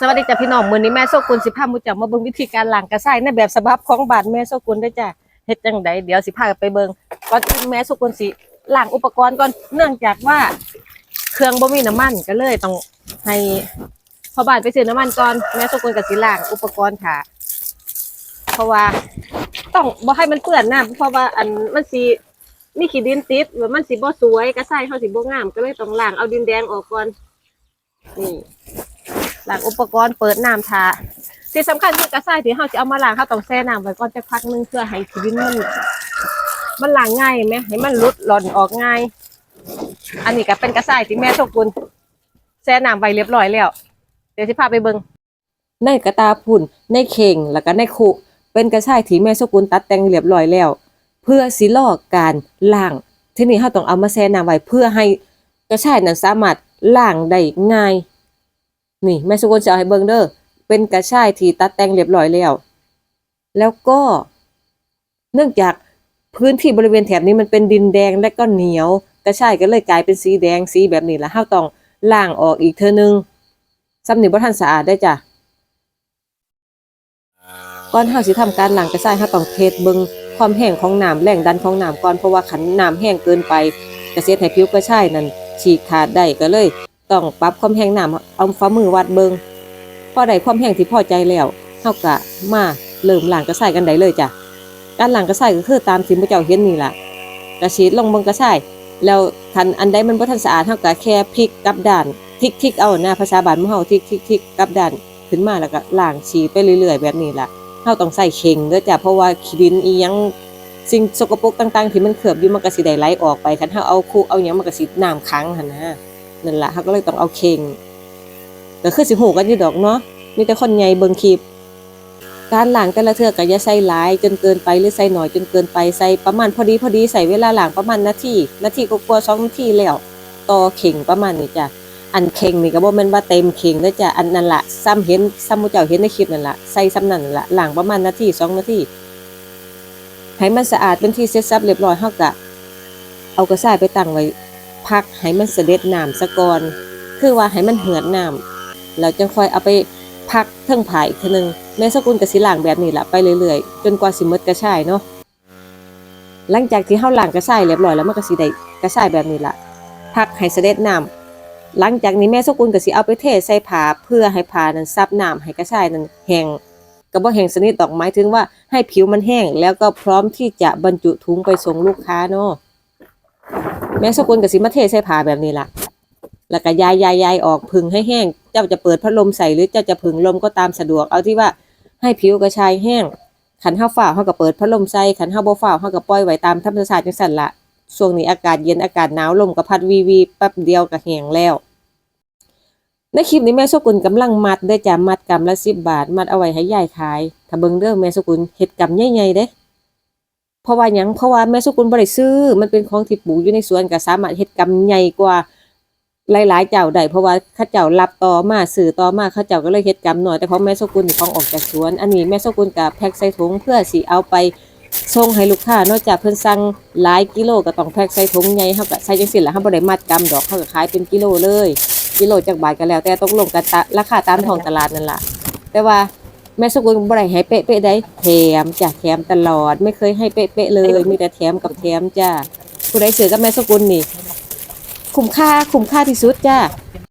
สวัสดีจ้ะพี่น้องมือนี้แม่โซกุลสิพามุจักมาเบิ่งวิธีการล้างกระส่ายในแบบฉบับของบานแม่โซกุลเด้จ้ะเฮ็ดจังไดเดี๋ยวสิพาไปเบิ่งก่อนอื่นแม่โซกุลสิล้างอุปกรณ์ก่อนเนื่องจากว่าเครื่องบ่มีน้ำมันก็เลยต้องให้พอบานไปซื้อน้ำมันก่อนแม่โซกุลก็สิล้างอุปกรณ์ค่ะ เพราะว่าต้องบ่ให้มันเปื้อนน้ำเพราะว่าอันมันสิมีขี้ดินติดหรือมันสิบ่สวยกระส่ายเฮาสิบ่งามก็เลยต้องล้างเอาดินแดงออกก่อนนี่ ล้างอุปกรณ์เปิดน้ำทาที่สำคัญคือกระส่ายที่เราจะเอามาล้างเราต้องแช่น้ำไว้ก่อนจะพักหนึงเพื่อให้ขี้ดินมันมันล้างง่ายไหมให้มันลุดหล่อนออกง่าย อันนี้ก็เป็นกระส่ายที่แม่โชกุลแช่น้ำไว้เรียบร้อยแล้ว เดี๋ยวสิพาไปเบิงในกระตาพุ่นในเข่งแล้วก็ในคุเป็นกระส่ายที่แม่โชกุลตัดแต่งเรียบร้อยแล้ว เพื่อสิลอกการล้าง ที่นี้เราต้องเอามาแช่น้ำไว้เพื่อให้กระส่ายนั้นสามารถล้างได้ง่าย นี่แม่สุกลจะเอาให้เบิ่งเด้อเป็นกระชายที่ตัดแต่งเรียบร้อยแล้ว แล้วก็เนื่องจากพื้นที่บริเวณแถบนี้มันเป็นดินแดงและก็เหนียว กระชายก็เลยกลายเป็นสีแดงสีแบบนี้ละเฮาต้องล้างออกอีกเทอนึงซ้ำนี่บ่ทันสะอาดได้จ้ะก่อนเฮาสิทำการล้างกระชายเฮาต้องเทสเบิงความแห้งของน้ำแรงดันของน้ำก่อนเพราะว่าขันน้ำแห้งเกินไปกระเสียให้ผิวกระชายนั้นฉีกขาดได้ก็เลย ต้องปรับความแห้งน้ำเอาฝ่ามือวัดเบิงพอได้ความแห้งที่พอใจแล้วเฮากะมาเริ่มล้างกระส่ายกันได้เลยจ้ะการล้างกระส่ายก็คือตามที่พระเจ้าเห็นนี่ล่ะกระฉีดลงบนกระส่ายแล้วคันอันใดมันบ่ทันสะอาดเฮากะแค่พลิกกลับด้านทิกทิกเอาหน้าภาษาบ้านหมู่เฮาทิกทิกทิกกลับด้านขึ้นมาแล้วก็ล้างฉีไปเรื่อย ๆ แบบนี้ล่ะเฮาต้องใส่เข่งด้อจ้ะเพราะว่าขี้ดินอีหยังสิ่งสกปรกต่างๆ ที่มันเคลือบอยู่มันก็สิได้ไหลออกไปคันเฮาเอาคุเอาหยังมันก็สิน้ำขังหั่นนะ นั่นแหละเขาก็เลยต้องเอาเข่งก็คือสิหูกันอยู่ดอกเนาะมีแต่คนใหญ่เบิ่งคลิป การล้างแต่ละเทือก็อย่าใส่หลายจนเกินไปหรือใส่หน่อยจนเกินไปใส่ประมาณพอดีพอดีใส่เวลาล้างประมาณนาทีนาทีก็กลัวสองนาทีแล้วต่อเข่งประมาณนี้จ้ะอันเข่งนี่ก็บ่แม่นว่าเต็มเข่งเด้อจ้ะอันนั่นล่ะซ้ำเห็นซ้ำมูเจ้าเห็นในคลิปนั่นล่ะใส่ซ้ำนั่นล่ะล้างประมาณนาทีสองนาทีให้มันสะอาดเป็นที่เสร็จสับเรียบร้อยเฮาก็เอากระส่ายไปตั้งไว้ พักให้มันเสด็จน้ำซะก่อน คือว่าให้มันเหือดน้ำแล้วจึงค่อยเอาไปพักเทิงผายอีกทีนึงแม่สกุลก็สิล้างแบบนี้ละไปเรื่อยๆ จนกว่าสิมดกระชายเนาะหลังจากที่เฮาหลางกระชายเรียบร้อยแล้วมันก็สิได้กระชายแบบนี้ละพักให้เสด็จน้ำหลังจากนี้แม่สกุลก็สิเอาไปเทใส่ผาเพื่อให้ผานั้นซับน้ำให้กระชายนั้นแห้งก็บ่แห้งสนิทดอกหมายถึงว่าให้ผิวมันแห้งแล้วก็พร้อมที่จะบรรจุถุงไปส่งลูกค้าเนาะ แม่สกุลกับสิมาเทใส่ผ้าแบบนี้ละแล้วก็ยายยายยายออกพึ่งให้แห้ง เจ้าจะเปิดพัดลมใส่หรือเจ้าจะพึ่งลมก็ตามสะดวก เอาที่ว่าให้ผิวกระชายแห้ง ขันห้าฝ้าวเฮาก็เปิดพัดลมใส่ขันห้าโบฝ้าวเฮาก็ปล่อยไว้ตามธรรมชาติจังซั่นละช่วงนี้อากาศเย็นอากาศหนาวลมก็พัดวีวีแป๊บเดียวก็แห้งแล้วในคลิปนี้แม่สกุลกำลังมัดได้จ้ะมัดกำละ10บบาท มัดเอาไว้ให้ยายขาย ถ้าเบิ่งเด้อแม่สกุลเฮ็ดกำใหญ่ๆเด้ เพราะว่าหยังเพราะว่าแม่สุกุลบ่ได้ซื้อ มันเป็นของที่ปลูกอยู่ในสวนก็สามารถเฮ็ดกำใหญ่กว่าหลายๆเจ้าได้เพราะว่าเขาเจ้ารับต่อมาซื้อต่อมาเขาเจ้าก็เลยเฮ็ดกำน้อยแต่ของแม่สุกุลนี่ของออกจากสวน อันนี้แม่สุกุลก็แพ็คใส่ถุงเพื่อสิเอาไปส่งให้ลูกค้านอกจากเพิ่นสั่งหลายกิโลก็ต้องแพ็คใส่ถุงใหญ่เฮาก็ใส่จังซี่ล่ะเฮาบ่ได้มัดกำดอกเฮาก็ขายเป็นกิโลเลย กิโลจักบาทก็แล้ว แต่ตกลงกันตะราคาตามท้องตลาดนั่นล่ะแต่ว่า แม่สกุลบ่ได้ให้เป๊ะๆได้แถมจ้ะแถมตลอด ไม่เคยให้เป๊ะๆเลย มีแต่แถมกับแถมจ้ะผู้ใดซื้อกับแม่สกุลนี่ คุ้มค่าคุ้มค่าที่สุดจ้ะ